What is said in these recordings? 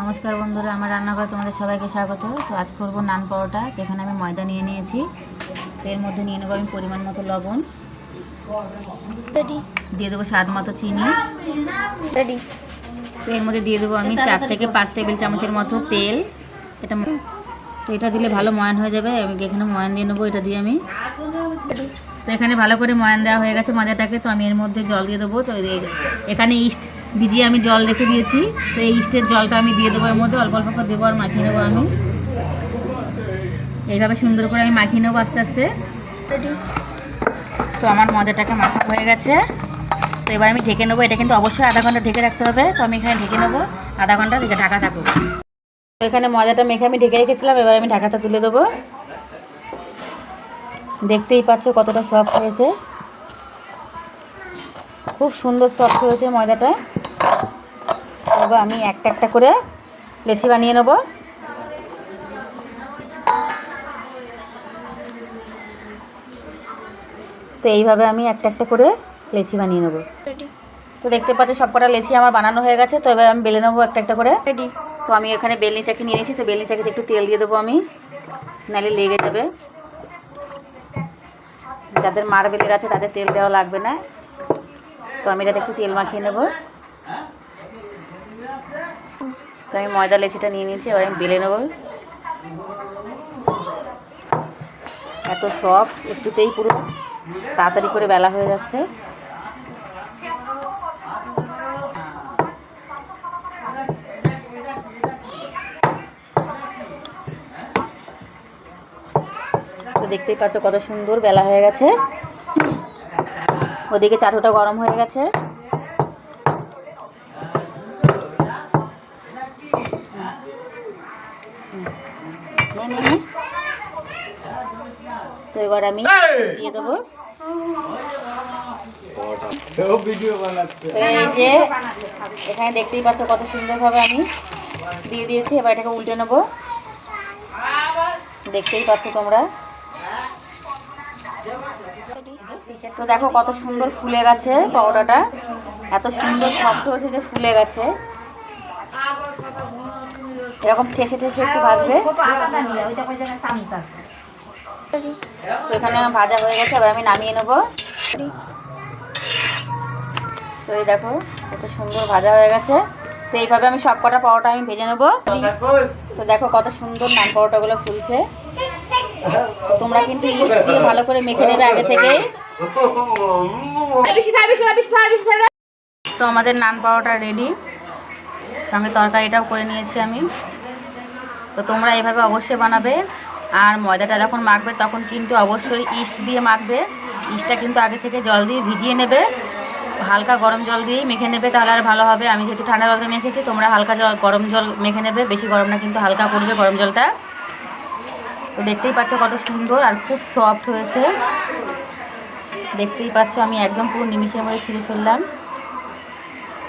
নমস্কার বন্ধুরা আমার রান্নাঘরে তোমাদের সবাইকে স্বাগত। তো আজ করব নান পরোটা যেখানে আমি ময়দা নিয়ে নিয়েছি। তো এর মধ্যে নিয়ে নেব আমি পরিমাণ মতো লবণ। দিয়ে দেবো স্বাদ মতো চিনি। তো এর মধ্যে দিয়ে দেবো আমি চার থেকে পাঁচ টেবিল চামচের মতো তেল। এটা তো এটা দিলে ভালো ময়ান হয়ে যাবে। আমি এখানে ময়ান দিয়ে নেব এটা দিয়ে আমি। তো এখানে ভালো করে ময়ান দেওয়া হয়ে গেছে ময়দাটাকে তো আমি এর মধ্যে জল দিয়ে দেবো। তো এখানে ইস্ট ভিজিয়ে আমি জল রেখে দিয়েছি। তো এই ইস্টের জলটা আমি দিয়ে দেবো এর মধ্যে, অল্প অল্প করে দেবো আর মাখিয়ে নেব আমি। এইভাবে সুন্দর করে আমি মাখিয়ে নেব আস্তে আস্তে। তো আমার মজাটাকে মাখা হয়ে গেছে। তো এবার আমি ঢেকে নেব, এটা কিন্তু অবশ্যই আধা ঘণ্টা ঢেকে রাখতে হবে। তো আমি এখানে ঢেকে নেব, আধা ঘণ্টা ঢেকে ঢাকা থাকুক। তো এখানে মজাটা মেখে আমি ঢেকে রেখেছিলাম, এবার আমি ঢাকাটা তুলে দেবো। দেখতেই পাচ্ছ কতটা সফট হয়েছে। খুব সুন্দর সফট হয়েছে ময়দাটা। এবার আমি একটা একটা করে লেচি বানিয়ে নেব। তো এইভাবে আমি একটা একটা করে লেচি বানিয়ে নেব। তো দেখতে পাচ্ছ সব কটা লেচি আমার বানানো হয়ে গেছে তো এবার আমি বেলে নেব একটা একটা করে। রেডি তো আমি এখানে বেলনি চাকি নিয়ে নিয়েছি তো বেলনি চাকিতে একটু তেল দিয়ে দেবো আমি। নাহলে লেগে যাবে। যাদের মার্বেলের আছে তাদের তেল দেওয়া লাগবে না। তো আমি এটাতে একটু তেল মাখিয়ে নেব। তো আমি ময়দা লেচিটা নিয়ে নিয়েছি, এবার আমি বেলে নেব। এত সফট একটুতেই পুরো তাড়াতাড়ি করে বেলা হয়ে যাচ্ছে। দেখতেই পাচ্ছ কত সুন্দর বেলা হয়ে গেছে। ওদিকে চাটুটা গরম হয়ে গেছে। তো এবার আমি দিয়ে দেবো। তো এই যে এখানে দেখতেই পাচ্ছ কত সুন্দরভাবে আমি দিয়ে দিয়েছি। এবার এটাকে উল্টে নেব। দেখতেই পাচ্ছ তোমরা। তো দেখো কত সুন্দর ফুলে গেছে পাউডারটা। এত সুন্দর সফট হয়েছে যে ফুলে গেছে। এরকম ঠেসে ঠেসে একটু ভাজবে। তো এখানে ভাজা হয়ে গেছে, এবার আমি নামিয়ে নেব। তো এই দেখো কত সুন্দর ভাজা হয়ে গেছে। তো এইভাবে আমি সব কটা পাওয়াটা আমি ভেজে নেব। তো দেখো কত সুন্দর নান পরোটাগুলো ফুলছে। তোমরা কিন্তু ইস্ট দিয়ে ভালো করে মেখে নেবে আগে থেকে তো আমাদের নান পরোটা রেডি সঙ্গে তরকারিটাও করে নিয়েছি আমি। তো তোমরা এভাবে অবশ্যই বানাবে। আর ময়দাটা যখন মাখবে, তখন কিন্তু অবশ্যই ইস্ট দিয়ে মাখবে। ইস্টটা কিন্তু আগে থেকে জল দিয়ে ভিজিয়ে নেবে। হালকা গরম জল দিয়েই মেখে নেবে, তাহলে আর ভালো হবে। আমি যেহেতু ঠান্ডা জল দিয়ে মেখেছি, তোমরা হালকা জল, গরম জল মেখে নেবে। বেশি গরম না, কিন্তু হালকা করবে গরম জলটা। তো দেখতেই পাচ্ছ কত সুন্দর আর খুব সফট হয়েছে। দেখতেই পাচ্ছ আমি একদম পুরো নিমিষের মধ্যে ছিঁড়ে ফেললাম।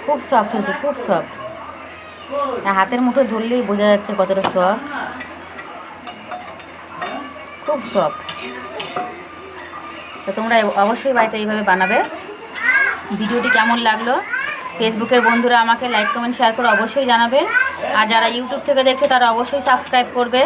খুব সফট হয়েছে, খুব সফট হাতের মুঠো ধরলেই বোঝা যাচ্ছে কতটা সফট খুব সফট তো তোমরা অবশ্যই বাড়িতে এইভাবে বানাবে। ভিডিওটি কেমন লাগল? ফেসবুকের বন্ধুরা আমাকে লাইক কমেন্ট শেয়ার করে অবশ্যই জানাবেন আর যারা ইউটিউব থেকে দেখছে, তারা অবশ্যই সাবস্ক্রাইব করবে।